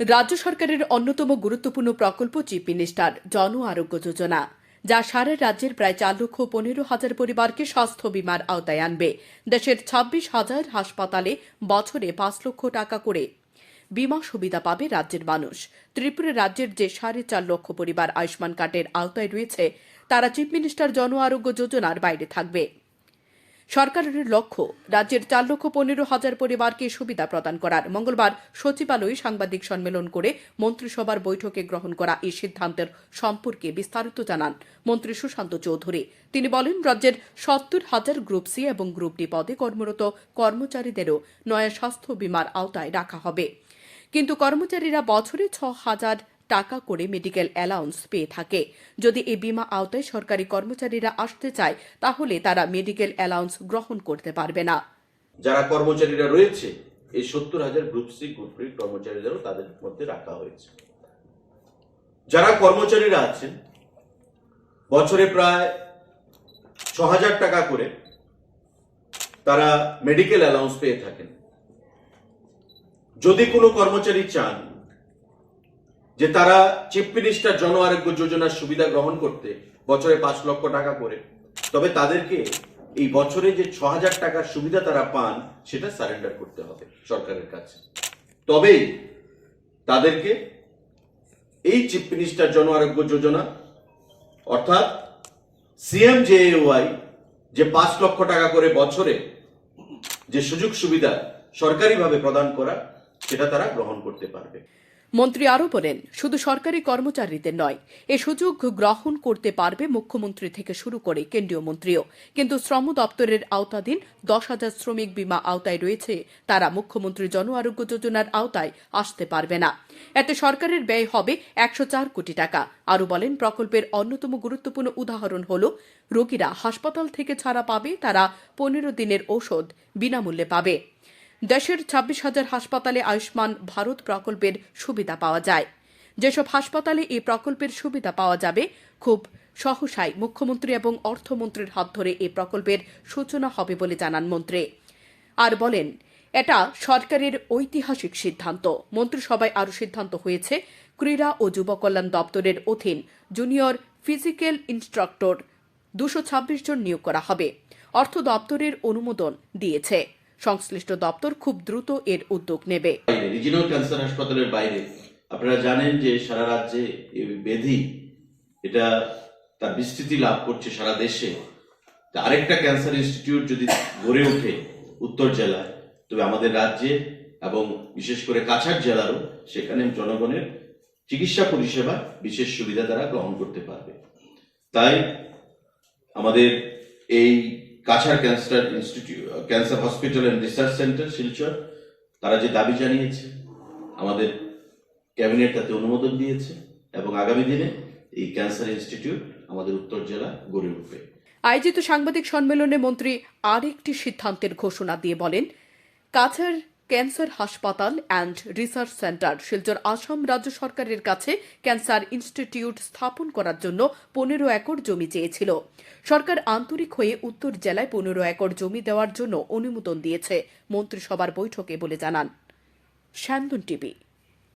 রাজ্য সরকারের অন্যতম গুরুত্বপূর্ণ প্রকল্প চিফ মিনিস্টার জন আরোগ্য যোজনা, যা সারা রাজ্যের প্রায় চার লক্ষ পনেরো হাজার পরিবারকে স্বাস্থ্য বীমার আওতায় আনবে। দেশের ছাব্বিশ হাজার হাসপাতালে বছরে পাঁচ লক্ষ টাকা করে বিমা সুবিধা পাবে রাজ্যের মানুষ। ত্রিপুরা রাজ্যের যে সাড়ে চার লক্ষ পরিবার আয়ুষ্মান কার্ডের আওতায় রয়েছে, তারা চিফ মিনিস্টার জন আরোগ্য যোজনার বাইরে থাকবে। সরকারের লক্ষ্য রাজ্যের চার লক্ষ পনেরো হাজার পরিবারকে সুবিধা প্রদান করার। মঙ্গলবার সচিবালয়ে সাংবাদিক সম্মেলন করে মন্ত্রিসভার বৈঠকে গ্রহণ করা এই সিদ্ধান্তের সম্পর্কে বিস্তারিত জানান মন্ত্রী সুশান্ত চৌধুরী। তিনি বলেন, রাজ্যের সত্তর হাজার গ্রুপ সি এবং গ্রুপ ডি পদে কর্মরত কর্মচারীদেরও নয়া স্বাস্থ্য বীমার আওতায় রাখা হবে। কিন্তু কর্মচারীরা বছরে ছ হাজার টাকা করে মেডিকেল অ্যালাউন্স পেয়ে থাকে। যদি এই বিমা আওতায় সরকারি কর্মচারীরা আসতে চায়, তাহলে তারা মেডিকেল অ্যালাউন্স গ্রহণ করতে পারবে না। যারা কর্মচারীরা রয়েছে, এই সত্তর হাজার গ্রুপ সি গ্রুপ ডি কর্মচারীদেরও তাদের মধ্যে রাখা হয়েছে। যারা কর্মচারীরা আছেন, বছরে প্রায় ছ হাজার টাকা করে তারা মেডিকেল অ্যালাউন্স পেয়ে থাকেন। যদি কোনো কর্মচারী চান যে তারা চিফ মিনিস্টার জন আরোগ্য যোজনার সুবিধা গ্রহণ করতে বছরে পাঁচ লক্ষ টাকা করে। তবে তাদেরকে এই বছরে যে ছ হাজার টাকার সুবিধা তারা পান, সেটা সারেন্ডার করতে হবে সরকারের কাছে। তবেই তাদেরকে এই চিফ মিনিস্টার জন আরোগ্য যোজনা, অর্থাৎ সিএম জেএওয়াই যে পাঁচ লক্ষ টাকা করে বছরে যে সুযোগ সুবিধা সরকারিভাবে প্রদান করা, সেটা তারা গ্রহণ করতে পারবে। মন্ত্রী আরও বলেন, শুধু সরকারি কর্মচারীদের নয়, এ সুযোগ গ্রহণ করতে পারবে মুখ্যমন্ত্রী থেকে শুরু করে কেন্দ্রীয় মন্ত্রীও। কিন্তু শ্রম দপ্তরের আওতাধীন দশ হাজার শ্রমিক বিমা আওতায় রয়েছে, তারা মুখ্যমন্ত্রী জন আরোগ্য যোজনার আওতায় আসতে পারবে না। এতে সরকারের ব্যয় হবে একশো চার কোটি টাকা। আরও বলেন, প্রকল্পের অন্যতম গুরুত্বপূর্ণ উদাহরণ হল, রোগীরা হাসপাতাল থেকে ছাড়া পাবে, তারা পনেরো দিনের ঔষধ বিনামূল্যে পাবে। দেশের ছাব্বিশ হাজার হাসপাতালে আয়ুষ্মান ভারত প্রকল্পের সুবিধা পাওয়া যায়। যেসব হাসপাতালে এই প্রকল্পের সুবিধা পাওয়া যাবে, খুব সহসাই মুখ্যমন্ত্রী এবং অর্থমন্ত্রীর হাত ধরে এই প্রকল্পের সূচনা হবে বলে জানান মন্ত্রী। আর বলেন, এটা সরকারের ঐতিহাসিক সিদ্ধান্ত। মন্ত্রিসভায় আরও সিদ্ধান্ত হয়েছে, ক্রীড়া ও যুব কল্যাণ দপ্তরের অধীন জুনিয়র ফিজিক্যাল ইনস্ট্রাক্টর দুশো জন নিয়োগ করা হবে। অর্থ দপ্তরের অনুমোদন দিয়েছে। সংশ্লিষ্ট দপ্তর খুব দ্রুত এর উদ্যোগ নেবে। রিজিনাল ক্যান্সার হাসপাতালের বাইরে। আপনারা জানেন যে সারা রাজ্যে ব্যাধি, এটা তার বিস্তৃতি লাভ করছে সারা দেশে। আরেকটা ক্যান্সার ইনস্টিটিউট যদি গড়ে ওঠে উত্তর জেলায়, তবে আমাদের রাজ্যে এবং বিশেষ করে কাছাড় জেলারও সেখানে জনগণের চিকিৎসা পরিষেবা বিশেষ সুবিধা তারা গ্রহণ করতে পারবে। তাই আমাদের এই Cachar cancer institute cancer hospital and research centre, Silchar, তারা যে দাবি জানিয়েছে, আমাদের ক্যাবিনেট তাতে অনুমোদন দিয়েছে, এবং আগামী দিনে এই ক্যান্সার ইনস্টিটিউট আমাদের উত্তর জেলা গড়ে উঠবে। আয়োজিত সাংবাদিক সম্মেলনে মন্ত্রী আরেকটি সিদ্ধান্তের ঘোষণা দিয়ে বলেন, কাছাড় ক্যান্সার হাসপাতাল and research centre, Silchar Assam রাজ্য সরকারের কাছে ক্যান্সার ইনস্টিটিউট স্থাপন করার জন্য পনেরো একর জমি চেয়েছিল। সরকার আন্তরিক হয়ে উত্তর জেলায় পনেরো একর জমি দেওয়ার জন্য অনুমোদন দিয়েছে, মন্ত্রিসভার বৈঠকে বলে জানান। টিভি।